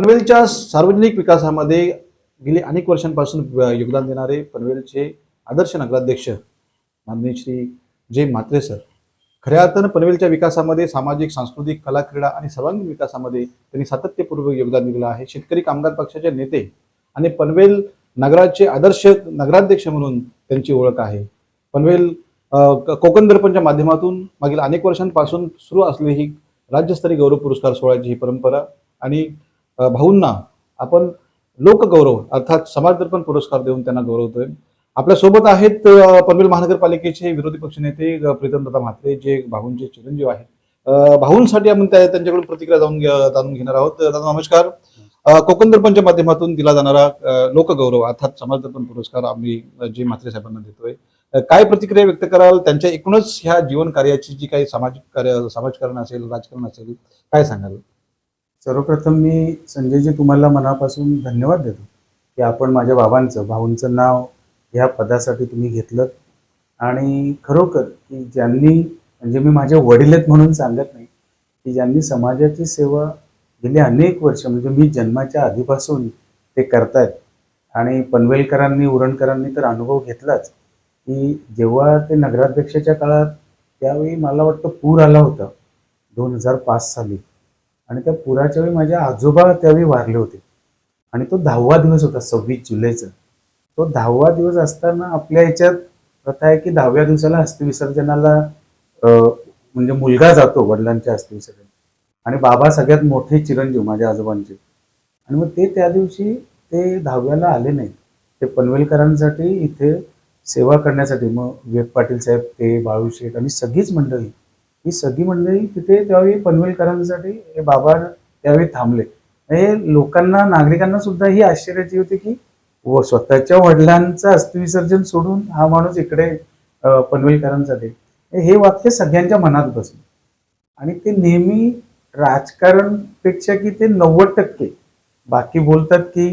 पनवेलच्या सार्वजनिक विकासामध्ये गेली अनेक वर्षांपासून योगदान देणारे पनवेलचे आदर्श नगराध्यक्ष माननीय श्री जे म्हात्रे सर. खऱ्या अर्थानं पनवेलच्या विकासामध्ये सामाजिक सांस्कृतिक कला क्रीडा आणि सर्वांगीण विकासामध्ये त्यांनी सातत्यपूर्वक योगदान दिलेलं आहे. शेतकरी कामगार पक्षाचे नेते आणि पनवेल नगराचे आदर्श नगराध्यक्ष म्हणून त्यांची ओळख आहे. पनवेल कोकण दर्पणच्या माध्यमातून मागील अनेक वर्षांपासून सुरू असलेली ही राज्यस्तरीय गौरव पुरस्कार सोहळ्याची ही परंपरा आणि भाऊंना आपण लोकगौरव अर्थात समाज दर्पण पुरस्कार देऊन त्यांना गौरवतोय. आपल्यासोबत आहेत पनवेल महानगरपालिकेचे विरोधी पक्षनेते प्रीतम प्रीतमदादा म्हात्रे जे भाऊंचे चिरंजीव आहेत. भाऊंसाठी आपण त्या त्यांच्याकडून प्रतिक्रिया जाऊन जाणून घेणार आहोत. दादा नमस्कार. कोकण दर्पणच्या माध्यमातून दिला जाणारा लोकगौरव अर्थात समाज दर्पण पुरस्कार आम्ही जे म्हात्रे साहेबांना देतोय. काय प्रतिक्रिया व्यक्त कराल? त्यांच्या एकूणच ह्या जीवन कार्याची जी काही सामाजिक कार्य समाजकारण असेल राजकारण असेल काय सांगाल? सर्वप्रथम मी संजयजी तुम्हाला मनापासून धन्यवाद देतो की आपण माझ्या बाबांचं भाऊंचं नाव ह्या पदासाठी तुम्ही घेतलं. आणि खरोखर की ज्यांनी म्हणजे मी माझे वडील आहेत म्हणून सांगत नाही की ज्यांनी समाजाची सेवा गेली अनेक वर्ष म्हणजे मी जन्माच्या आधीपासून ते करतायत. आणि पनवेलकरांनी उरणकरांनी तर अनुभव घेतलाच की जेव्हा ते नगराध्यक्षाच्या काळात त्यावेळी मला वाटतं पूर आला होता दोन हजार पाच साली. आणि त्या पुराच्या वेळी माझे आजोबा त्यावेळी वारले होते. आणि तो दहावा दिवस होता सव्वीस जुलैचा. तो दहावा दिवस असताना आपल्या ह्याच्यात प्रथा आहे की दहाव्या दिवसाला अस्थिविसर्जनाला म्हणजे मुलगा जातो वडिलांच्या अस्थिविसर्जन. आणि बाबा सगळ्यात मोठे चिरंजीव माझ्या आजोबांचे. आणि मग ते त्या दिवशी ते दहाव्याला आले नाहीत. ते पनवेलकरांसाठी इथे सेवा करण्यासाठी मग विवेक पाटील साहेब ते बाळू शेठ आणि सगळीच मंडळी ही सगळी मंडळी तिथे त्यावेळी पनवेलकरांसाठी हे बाबा त्यावेळी थांबले. हे लोकांना नागरिकांना सुद्धा ही आश्चर्याची होती की व स्वतःच्या वडिलांचं अस्थिविसर्जन सोडून हा माणूस इकडे पनवेलकरांसाठी हे वाक्य सगळ्यांच्या मनात बसलं. आणि ते नेहमी राजकारणपेक्षा की ते नव्वद टक्के. बाकी बोलतात की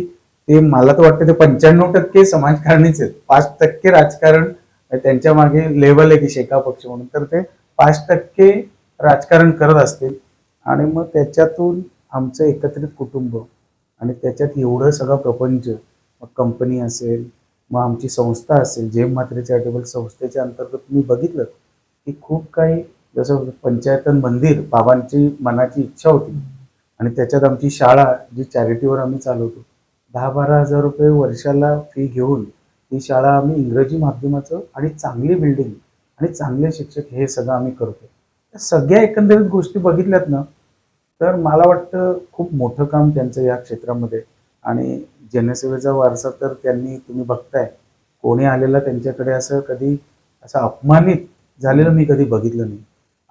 ते मला तर वाटतं ते पंच्याण्णव टक्के समाजकारणीच आहेत. पाच टक्के राजकारण त्यांच्या मागे लेवल आहे की शेका पक्ष म्हणून. तर ते पाच टक्के राजकारण करत असतील आणि मग त्याच्यातून आमचं एकत्रित कुटुंब आणि त्याच्यात एवढं सगळं प्रपंच मग कंपनी असेल मग आमची संस्था असेल जेम म्हात्रे चॅरिटेबल संस्थेच्या अंतर्गत तुम्ही बघितलं की खूप काही जसं पंचायतन मंदिर बाबांची मनाची इच्छा होती आणि त्याच्यात आमची शाळा जी चॅरिटीवर आम्ही चालवतो दहा बारा हजार रुपये वर्षाला फी घेऊन ही शाळा आम्ही इंग्रजी माध्यमाचं आणि चांगली बिल्डिंग आणि चांगले शिक्षक हे सगळं आम्ही करतो. त्या सगळ्या एकंदरीत गोष्टी बघितल्यात ना तर मला वाटतं खूप मोठं काम त्यांचं या क्षेत्रामध्ये. आणि जनसेवेचा वारसा तर त्यांनी तुम्ही बघताय. कोणी आलेला त्यांच्याकडे असं कधी असं अपमानित झालेलं मी कधी बघितलं नाही.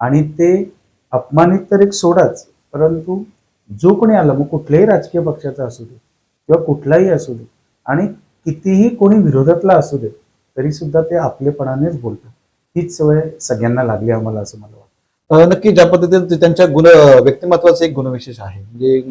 आणि ते अपमानित तर एक सोडाच परंतु जो कोणी आला मग कुठल्याही राजकीय पक्षाचा असू दे किंवा कुठलाही असू दे आणि कितीही कोणी विरोधातला असू दे तरीसुद्धा ते आपलेपणानेच बोलतात. हीच सवय सगळ्यांना लागली आम्हाला असं मला वाटतं. नक्की ज्या पद्धतीने त्यांच्या गुण व्यक्तिमत्वाचं एक गुणविशेष आहे. म्हणजे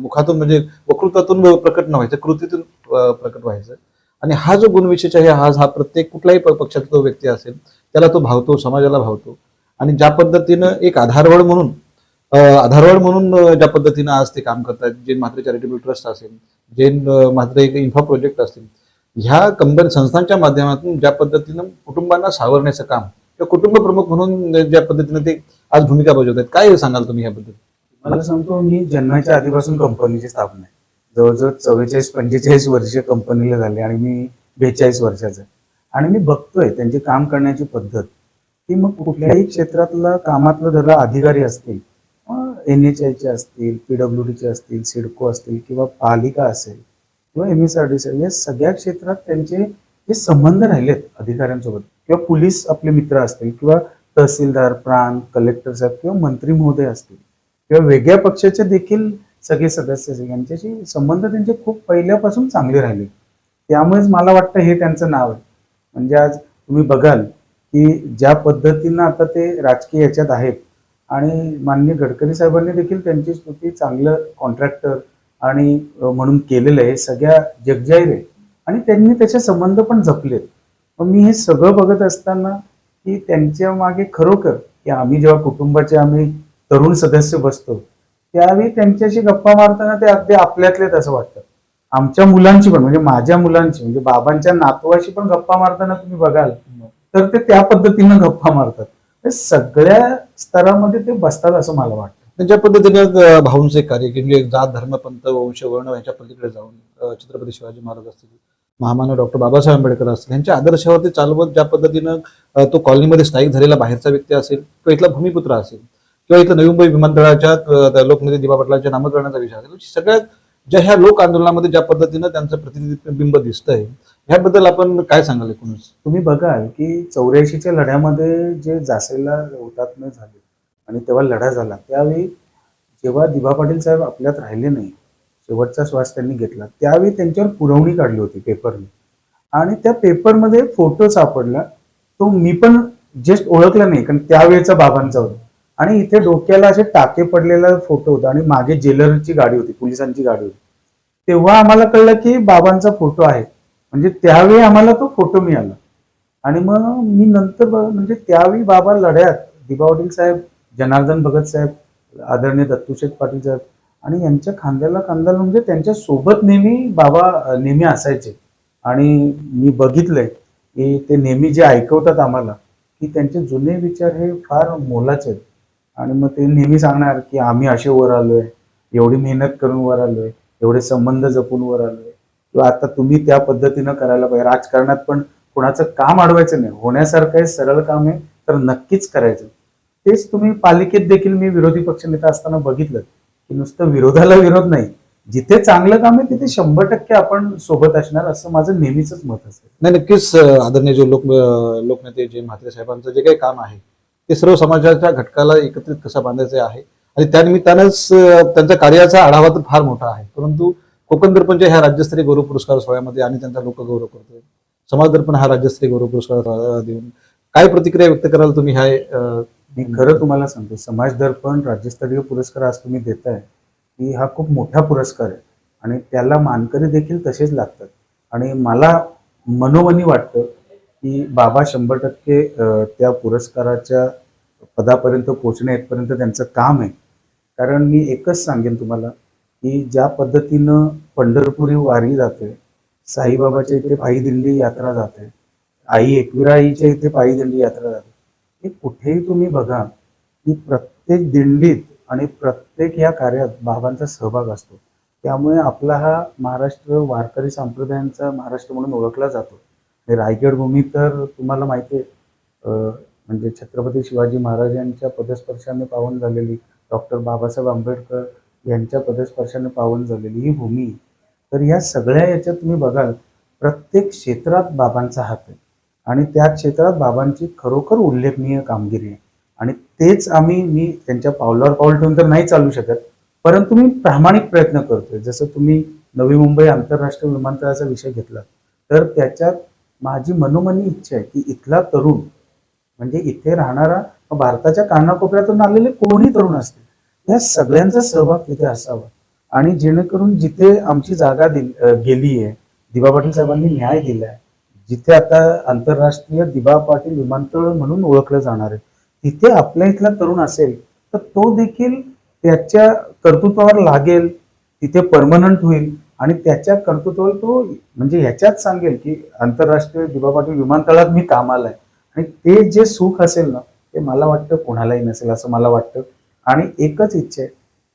मुखातून म्हणजे वकृत्वातून प्रकट न व्हायचं कृतीतून प्रकट व्हायचं. आणि हा जो गुणविशेष आहे हा हा प्रत्येक कुठलाही पक्षाचा जो तो व्यक्ती असेल त्याला तो भावतो समाजाला भावतो. आणि ज्या पद्धतीनं एक आधारवड म्हणून अ, आधारवड म्हणून ज्या पद्धतीनं आज ते काम करतात जैन म्हात्रे चॅरिटेबल ट्रस्ट असेल जैन अ, म्हात्रे एक इन्फा प्रोजेक्ट असतील ह्या कंपनी संस्थांच्या माध्यमातून ज्या पद्धतीनं कुटुंबांना सावरण्याचं काम किंवा कुटुंब प्रमुख म्हणून ज्या पद्धतीनं ते आज भूमिका बजावत आहेत काय सांगाल तुम्ही याबद्दल मला सांगतो मी जन्माच्या आधीपासून कंपनीची स्थापना आहे. जवळजवळ चव्वेचाळीस पंचेचाळीस वर्ष कंपनीला झाले आणि मी बेचाळीस वर्षाचा आणि मी बघतोय त्यांची काम करण्याची पद्धत की मग कुठल्याही क्षेत्रातला कामातलं धरा अधिकारी असतील एन एच आयचे असतील पीडब्ल्यू डीचे असतील सिडको असतील किंवा पालिका असेल किंवा M S R D C या सगळ्या क्षेत्रात त्यांचे जे संबंध राहिलेत अधिकाऱ्यांसोबत. किंवा पोलीस आपले मित्र असतील किंवा तहसीलदार प्रांत कलेक्टर साहेब किंवा मंत्री महोदय असतील किंवा वेगळ्या पक्षाचे देखील सगळे सदस्य यांच्याशी संबंध त्यांचे खूप पहिल्यापासून चांगले राहिले. त्यामुळेच मला वाटतं हे त्यांचं नाव आहे. म्हणजे आज तुम्ही बघाल की ज्या पद्धतीनं आता ते राजकीय याच्यात आहेत आणि माननीय गडकरी साहेबांनी देखील त्यांची स्तुती चांगलं कॉन्ट्रॅक्टर आणि म्हणून केलेलं आहे हे सगळ्या जगजाहीर आहे आणि त्यांनी त्याचे संबंध पण जपलेत. मग मी हे सगळं बघत असताना की त्यांच्या मागे खरोखर की आम्ही जेव्हा कुटुंबाचे आम्ही तरुण सदस्य बसतो त्यावेळी त्यांच्याशी गप्पा मारताना ते अगदी आपल्यातलेच असं वाटतं. आमच्या मुलांची पण म्हणजे माझ्या मुलांची म्हणजे बाबांच्या नातवाशी पण गप्पा मारताना तुम्ही बघाल तर ते त्या पद्धतीनं गप्पा मारतात. सगळ्या स्तरामध्ये ते बसतात असं मला वाटतं. त्यांच्या पद्धतीने अ, भाऊंचे कार्य की म्हणजे जात धर्म पंत वंश वर्ण यांच्या पलीकडे जाऊन छत्रपती शिवाजी महाराज असतील महामानव डॉक्टर बाबासाहेब आंबेडकर असतील यांच्या आदर्शावरती चालवत ज्या पद्धतीनं तो कॉलनीमध्ये स्थायिक झालेला बाहेरचा व्यक्ती असेल किंवा इथला भूमिपुत्र असेल किंवा इथं नवी मुंबई विमानतळाच्या लोकनेते दिवा पाटलांच्या नामकरणाचा विषय असेल सगळ्यात ज्या ह्या लोक आंदोलनामध्ये ज्या पद्धतीनं त्यांचं प्रतिबिंब दिसतंय ह्याबद्दल आपण काय सांगाल एकूणच? तुम्ही बघाल की चौऱ्याऐंशीच्या लढ्यामध्ये जे जासेला हुतात्म्य झाले आणि तेव्हा लढा झाला. त्यावेळी जेव्हा दिभा पाटील साहेब आपल्यात राहिले नाही शेवटचा श्वास त्यांनी घेतला त्यावेळी त्यांच्यावर पुरवणी काढली होती पेपरने. आणि त्या पेपरमध्ये फोटो सापडला तो मी पण जस्ट ओळखला नाही कारण त्यावेळेचा बाबांचा होता. आणि इथे डोक्याला असे टाके पडलेला फोटो होता आणि मागे जेलरची गाडी होती पोलिसांची गाडी होती. तेव्हा आम्हाला कळलं की बाबांचा फोटो आहे. म्हणजे त्यावेळी आम्हाला तो फोटो मिळाला. आणि मग मी नंतर म्हणजे त्यावेळी बाबा लढ्यात दिबावडील साहेब जनार्दन भगत साहेब आदरणीय दत्तूशेठ पाटील साहेब आणि यांच्या खांद्याला खांद्याला म्हणजे त्यांच्यासोबत नेहमी बाबा नेहमी असायचे. आणि मी बघितलंय की ते नेहमी जे ऐकवतात आम्हाला की त्यांचे जुने विचार हे फार मोलाचे आहेत. आणि मग ते नेहमी सांगणार की आम्ही असे वर आलोय एवढी मेहनत करून वर आलोय एवढे संबंध जपून वर आलोय. किंवा आता तुम्ही त्या पद्धतीनं करायला पाहिजे. राजकारणात पण कोणाचं काम अडवायचं नाही. होण्यासारखं सरळ काम आहे तर नक्कीच करायचं. तेच तुम्ही पालिकेत देखील मी विरोधी पक्षनेता असताना बघितलं की नुसतं विरोधाला विरोध नाही. जिथे चांगलं काम आहे तिथे शंभर टक्के आपण सोबत असणार असं माझं नेहमीच मत असेल. नाही नक्कीच आदरणीय जे लोक लोकनेते जे म्हात्रे साहेबांचं जे काही काम आहे ते सर्व समाजाच्या घटकाला एकत्रित कसं बांधायचं आहे आणि त्यानिमित्तानंच त्यांच्या कार्याचा आढावा तर फार मोठा आहे. परंतु कोकण दर्पणच्या ह्या राज्यस्तरीय गौरव पुरस्कार सोहळ्यामध्ये आणि त्यांचा लोकगौरव करतोय. समाज दर्पण हा राज्यस्तरीय गौरव पुरस्कार देऊन. काय प्रतिक्रिया व्यक्त कराल तुम्ही ह्या मी खरं तुम्हाला सांगतो समाज दर्पण राज्यस्तरीय पुरस्कार आज तुम्ही देताय की हा खूप मोठा पुरस्कार आहे. आणि त्याला मानकरी देखील तसेच लागतात. आणि मला मनोमनी वाटतं की बाबा शंभर टक्के त्या पुरस्काराच्या पदापर्यंत पोचण्या इथपर्यंत त्यांचं काम आहे. कारण मी एकच सांगेन तुम्हाला की ज्या पद्धतीनं पंढरपुरी वारी जाते साईबाबाच्या इथे पायी दिंडी यात्रा जाते आई एकविराईच्या इथे पायी दिंडी यात्रा जाते की कुठेही तुम्ही बघा की प्रत्येक दिंडीत आणि प्रत्येक या कार्यात बाबांचा सहभाग असतो. त्यामुळे आपला हा महाराष्ट्र वारकरी संप्रदायांचा महाराष्ट्र म्हणून ओळखला जातो. आणि रायगड भूमी तर तुम्हाला माहिती आहे म्हणजे छत्रपती शिवाजी महाराजांच्या पदस्पर्शाने पावन झालेली डॉक्टर बाबासाहेब आंबेडकर यांच्या पदस्पर्शाने पावन झालेली ही भूमी. तर या सगळ्या याच्यात तुम्ही बघाल प्रत्येक क्षेत्रात बाबांचा हात आहे. आणि त्या क्षेत्रात बाबांची खरोखर उल्लेखनीय कामगिरी आहे. आणि तेच आम्ही मी त्यांच्या पावलावर पाऊल ठेवून तर नाही चालू शकत परंतु मी प्रामाणिक प्रयत्न करतोय. जसं तुम्ही नवी मुंबई आंतरराष्ट्रीय विमानतळाचा विषय घेतला तर त्याच्यात माझी मनोमनी इच्छा आहे की इथला तरुण म्हणजे इथे राहणारा भारताच्या कानाकोपऱ्यातून आलेले कोणी तरुण असतील या सगळ्यांचा सहभाग तिथे असावा. आणि जेणेकरून जिथे आमची जागा दिल गेली आहे दिवा पाटील साहेबांनी न्याय दिलाय जिथे आता आंतरराष्ट्रीय दिबा पाटील विमानतळ म्हणून ओळखलं जाणार आहे तिथे आपल्या इथला तरुण असेल तर तो देखील त्याच्या कर्तृत्वावर लागेल तिथे परमनंट होईल आणि त्याच्या कर्तृत्वावर तो म्हणजे ह्याच्यात सांगेल की आंतरराष्ट्रीय दिबा पाटील विमानतळात मी कामाला आहे आणि ते जे सुख असेल ना ते मला वाटतं कोणालाही नसेल असं मला वाटतं. आणि एकच इच्छा आहे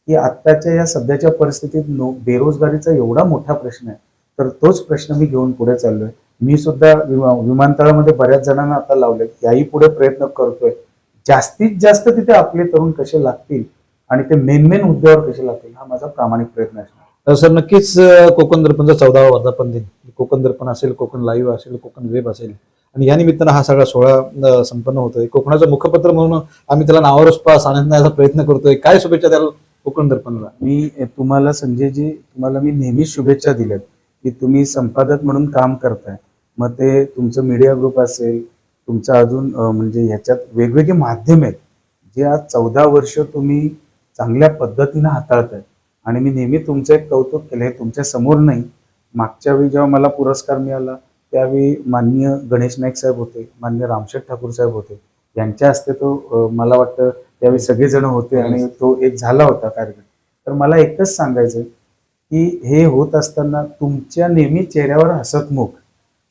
की आत्ताच्या या सध्याच्या परिस्थितीत नो बेरोजगारीचा एवढा मोठा प्रश्न आहे तर तोच प्रश्न मी घेऊन पुढे चाललोय. मी सुद्धा विमा विमानतळामध्ये बऱ्याच जणांना आता लावले याही पुढे प्रयत्न करतोय. जास्तीत जास्त तिथे आपले तरुण कसे लागतील आणि ते मेन मेन हुद्द्यावर कसे लागतील हा माझा प्रामाणिक प्रयत्न असणार. तर सर नक्कीच कोकण दर्पणचा चौदावा वर्धापन दिन. कोकण दर्पण असेल कोकण लाईव्ह असेल कोकण वेब असेल. आणि या निमित्तानं हा सगळा सोहळा संपन्न होतोय. कोकणाचं मुखपत्र म्हणून आम्ही त्याला नावारूस आणण्याचा प्रयत्न करतोय. काय शुभेच्छा द्याल कोकण दर्पणला? मी तुम्हाला संजयजी तुम्हाला मी नेहमीच शुभेच्छा दिल्यात की तुम्ही संपादक म्हणून काम करताय. मग ते तुमचं मीडिया ग्रुप असेल तुमचं अजून म्हणजे ह्याच्यात वेगवेगळे माध्यम आहेत जे आज चौदा वर्ष तुम्ही चांगल्या पद्धतीनं हाताळताय. आणि मी नेहमी तुमचं एक कौतुक केलं हे तुमच्यासमोर नाही. मागच्या वेळी जेव्हा मला पुरस्कार मिळाला त्यावेळी माननीय गणेश नाईक साहेब होते मान्य रामशेठ ठाकूर साहेब होते. यांच्या हस्ते तो मला वाटतं त्यावेळी सगळेजण होते आणि तो एक झाला होता कार्यक्रम. तर मला एकच सांगायचं की हे होत असताना तुमच्या नेहमी चेहऱ्यावर हसतमुख.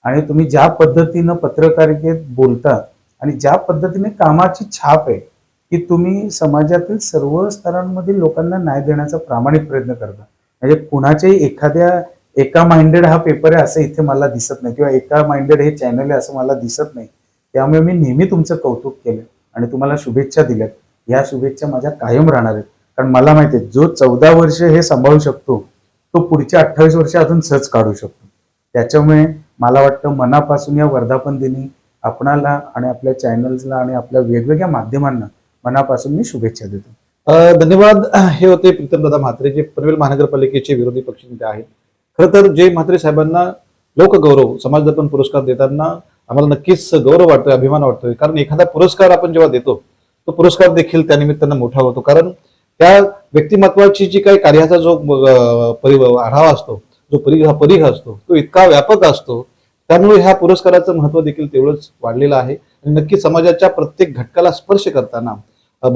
आणि तुम्ही ज्या पद्धतीनं पत्रकारितेत बोलता आणि ज्या पद्धतीने कामाची छाप आहे की तुम्ही समाजातील सर्व स्तरांमधील लोकांना न्याय देण्याचा प्रामाणिक प्रयत्न करता. म्हणजे कुणाच्याही एखाद्या एका माइंडेड हा पेपर आहे असं इथे मला दिसत नाही किंवा एका माइंडेड हे चॅनल आहे असं मला दिसत नाही. त्यामुळे मी नेहमी तुमचं कौतुक केलं आणि तुम्हाला शुभेच्छा दिल्यात. या शुभेच्छा माझ्या कायम राहणार आहेत. कारण मला माहिती आहे जो चौदा वर्ष हे सांभाळू शकतो तो पुढच्या अठ्ठावीस वर्ष अजून सहज काढू शकतो. त्याच्यामुळे मला वाटतं मनापासून या वर्धापन दिनी आपणाला आणि आपल्या चॅनल्सला आणि आपल्या वेगवेगळ्या माध्यमांना मनापासून मी शुभेच्छा देतो. धन्यवाद. हे होते प्रीतमदादा म्हात्रे जे पनवेल महानगरपालिकेचे विरोधी पक्षनेते आहेत. खरं तर जे म्हात्रे साहेबांना लोकगौरव समाजदर्पण पुरस्कार देताना आम्हाला नक्कीच गौरव वाटतोय अभिमान वाटतोय. कारण एखादा पुरस्कार आपण जेव्हा देतो तो पुरस्कार देखील त्यानिमित्तानं मोठा होतो. कारण त्या व्यक्तिमत्वाची जी काही कार्याचा जो परि आढावा असतो जो परिघ परिघ असतो तो इतका व्यापक असतो त्यामुळे ह्या पुरस्काराचं महत्त्व देखील तेवढंच वाढलेलं आहे. आणि नक्की समाजाच्या प्रत्येक घटकाला स्पर्श करताना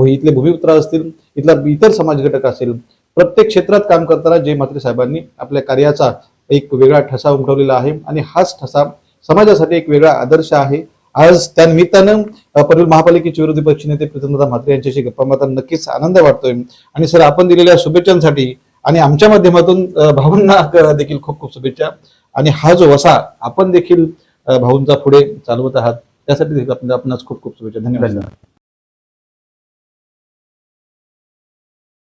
इथले भूमिपुत्र असतील इथला इतर समाज घटक असेल प्रत्येक क्षेत्रात काम करताना जय म्हात्रे साहेबांनी आपल्या कार्याचा एक वेगळा ठसा उमटवलेला आहे. आणि हाच ठसा समाजासाठी एक वेगळा आदर्श आहे. आज त्या निमित्तानं पनवेल महापालिकेचे विरोधी पक्षनेते प्रीतमदादा म्हात्रे यांच्याशी गप्पा मारताना नक्कीच आनंद वाटतोय. आणि सर आपण दिलेल्या शुभेच्छांसाठी आणि आमच्या माध्यमातून भाऊंना देखील खूप खूप शुभेच्छा. आणि हा जो वसा आपण देखील भाऊंचा पुढे चालवत आहात त्यासाठी देखील आपण आपणास खूप खूप शुभेच्छा. धन्यवाद.